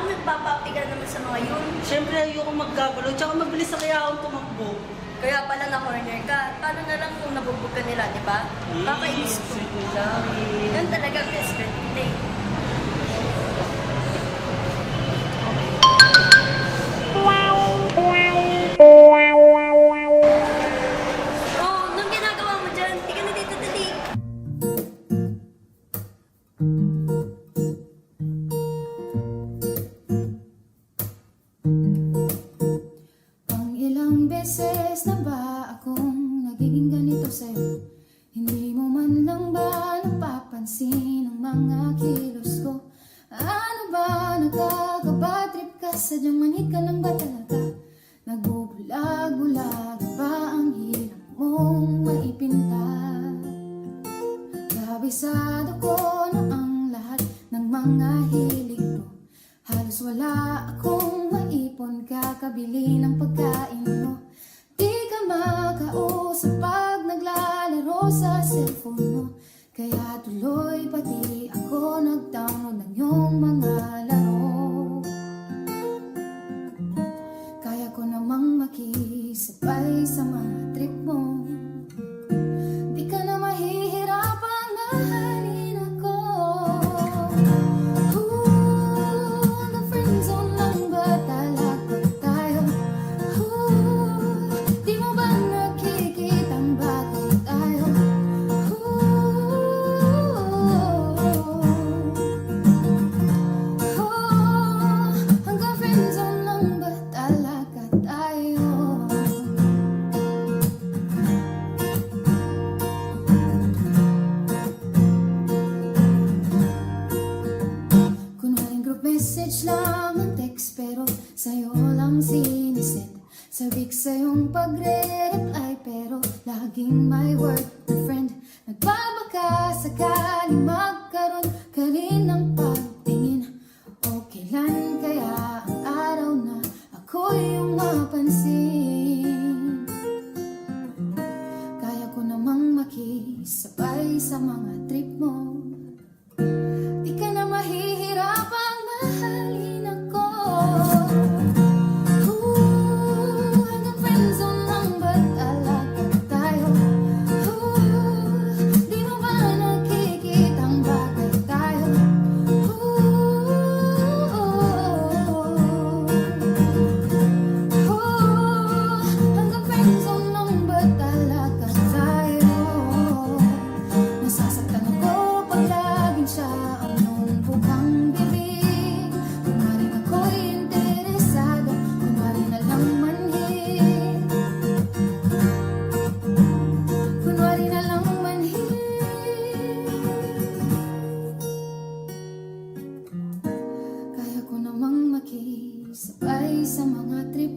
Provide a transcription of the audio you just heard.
ako nagpapapigal naman sa mga yun. Siyempre, ayoko magkabalo. Tsaka mabilis na kaya akong tumakbo. Kaya pala na-corner ka. Paano na lang kung nabugbog ka nila, di ba? Kakainis ko. Ni Lami. Yan talaga best friend. Hindi. Oh, beses na ba akong nagiging ganito sa'yo? Hindi mo man lang ba napapansin ang mga kilos ko? Ano ba, nakakabatrip ka? Sadyang mani ka lang ba talaga? Nagbubulag-bulag ba ang hirap mong maipinta? Kabisado ko na ang lahat ng mga hilig ko Halos wala akong maipon kakabili ng pagkain mo makausap pag naglalaro sa cellphone mo. Kaya tuloy pati ako nag-download ng iyong mga laro. Kaya ko namang makisabay sa mga trip mo Sabik sa'yong pagre-reply Pero laging may word na friend. Nagbabaka sakali magkaroon ka rin ng pagtingin. O kailan kaya ang araw na ako yung mapansin Kaya ko namang makisabay sa mga trip mo makisabay sa mga trip